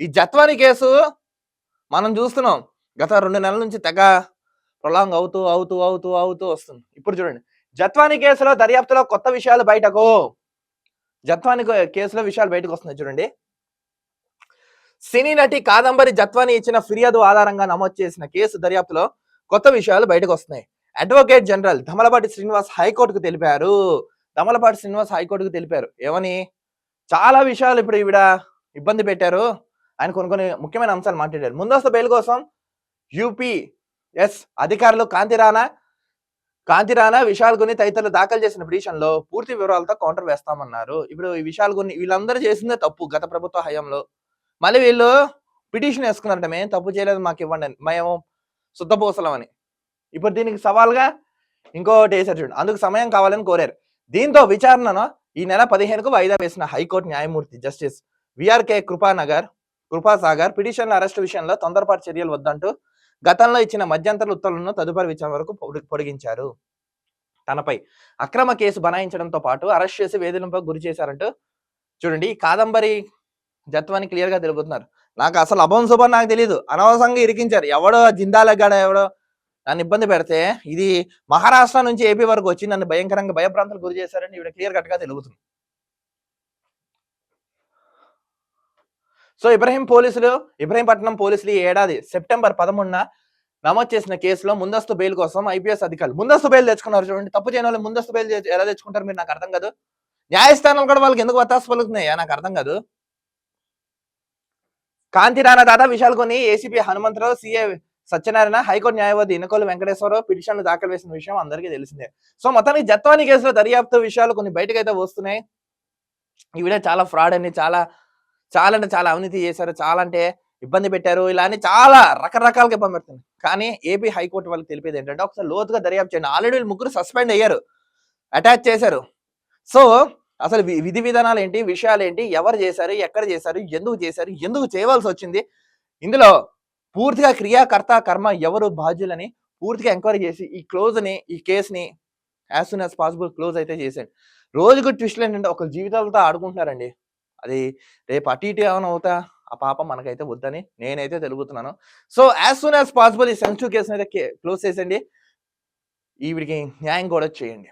ఈ జత్వాని కేసు మనం చూస్తున్నాం. గత రెండు నెలల నుంచి తెగ ప్రొలాంగ్ అవుతూ అవుతూ అవుతూ అవుతూ వస్తుంది. ఇప్పుడు చూడండి. జత్వాని కేసులో దర్యాప్తులో కొత్త విషయాలు బయటకు జత్వాని కేసులో విషయాలు బయటకు వస్తున్నాయి చూడండి. సినీ నటి కాదంబరి జత్వాని ఇచ్చిన ఫిర్యాదు ఆధారంగా నమోదు చేసిన కేసు దర్యాప్తులో కొత్త విషయాలు బయటకు వస్తున్నాయి. అడ్వకేట్ జనరల్ ధమలపాటి శ్రీనివాస్ హైకోర్టుకు తెలిపారు. ధమలపాటి శ్రీనివాస్ హైకోర్టుకు తెలిపారు. ఏమని? చాలా విషయాలు ఇప్పుడు ఈవిడ ఇబ్బంది పెట్టారు. ఆయన కొన్ని కొన్ని ముఖ్యమైన అంశాలు మాట్లాడారు. ముందస్తు బెయిల్ కోసం యూపీ ఎస్ అధికారులు కాంతిరాణా కాంతిరాణా విశాల్ గుని తదితరులు దాఖలు చేసిన పిటిషన్లో పూర్తి వివరాలతో కౌంటర్ వేస్తామన్నారు. ఇప్పుడు ఈ విశాల్ గుని వీళ్ళందరూ చేసిందే తప్పు గత ప్రభుత్వ హయాంలో. మళ్ళీ వీళ్ళు పిటిషన్ వేసుకున్నారట మేము తప్పు చేయలేదు మాకు ఇవ్వండి అని. మేము శుద్ధపూసలం అని ఇప్పుడు దీనికి సవాల్గా ఇంకోటి వేసారు చూడండి. అందుకు సమయం కావాలని కోరారు. దీంతో విచారణను ఈ నెల పదిహేనుకు వాయిదా వేసిన హైకోర్టు న్యాయమూర్తి justice V R K Krupanagar Krupasagar పిటిషన్ల arrest విషయంలో తొందరపాటు చర్యలు వద్దంటూ గతంలో ఇచ్చిన మధ్యంతర ఉత్తర్వులను తదుపరి విచారణ వరకు పొడి- పొడిగించారు. తనపై అక్రమ కేసు బనాయించడంతో పాటు అరెస్ట్ చేసి వేధింపులకు గురి చేశారంటూ చూడండి ఈ కాదంబరి జత్వాన్ని క్లియర్గా తెలుపుతున్నారు నాకు అసలు అభం శుభం నాకు తెలియదు అనవసరంగా ఇరికించారు. ఎవడో జిందాలగాడ ఎవడో నన్ను ఇబ్బంది పెడితే ఇది మహారాష్ట్ర నుంచి ఏపీ వరకు వచ్చి నన్ను భయంకరంగా భయభ్రాంతులకు గురి చేశారని ఇవిడ క్లియర్ కట్గా తెలుగుతుంది. సో ఇబ్రహీం పోలీసులు ఇబ్రహీంపట్నం పోలీసులు ఈ ఏడాది సెప్టెంబర్ పదమూడున నమోదు చేసిన కేసులో ముందస్తు బెయిల్ కోసం ఐపీఎస్ అధికారులు ముందస్తు బెయిల్ తెచ్చుకున్నారు చూడండి. తప్పు చేయని వాళ్ళు ముందస్తు బెయిల్ ఎలా తెచ్చుకుంటారు మీరు నాకు అర్థం కాదు. న్యాయస్థానాలు కూడా వాళ్ళకి ఎందుకు వత్తాసు పలుకుతున్నాయా నాకు అర్థం కాదు. కాంతి రాణా దాదా విషయాలు కొని ACP Hanumantharao CA Satyanarayana high court న్యాయవాది ఇనకోలు వెంకటేశ్వరరావు పిటిషన్లు దాఖలు వేసిన విషయం అందరికీ తెలిసిందే. సో మొత్తానికి జత్వాని కేసులో దర్యాప్తు విషయాలు కొన్ని బయటకైతే వస్తున్నాయి. ఈ వీడియో చాలా ఫ్రాడ్ అని చాలా చాలా అంటే చాలా అవినీతి చేశారు. చాలా అంటే ఇబ్బంది పెట్టారు. ఇలా అని చాలా రకరకాలుగా ఇబ్బంది పెడుతుంది కానీ ఏపీ హైకోర్టు వాళ్ళకి తెలిపేది ఏంటంటే ఒకసారి లోతుగా దర్యాప్తు చేయండి. ఆల్రెడీ ముగ్గురు సస్పెండ్ అయ్యారు. అటాచ్ చేశారు. సో అసలు విధి విధానాలు ఏంటి? విషయాలు ఏంటి? ఎవరు చేశారు? ఎక్కడ చేశారు? ఎందుకు చేశారు? ఎందుకు చేయవలసి వచ్చింది? ఇందులో పూర్తిగా క్రియాకర్త కర్మ ఎవరు? బాధ్యులని పూర్తిగా ఎంక్వైరీ చేసి ఈ క్లోజ్ని ఈ కేసుని as soon as possible close అయితే చేశాడు. రోజుకు ట్విస్ట్లు ఏంటంటే ఒక జీవితాలతో ఆడుకుంటున్నారండి. అది రేపు అటు ఇటు ఏమైనా అవుతా? ఆ పాప మనకైతే వద్దని నేనైతే తెలుగుతున్నాను. So as soon as possible ఈ సెన్సిటివ్ కేసు అయితే క్లోజ్ చేసేయండి. ఈవిడికి న్యాయం కూడా చేయండి.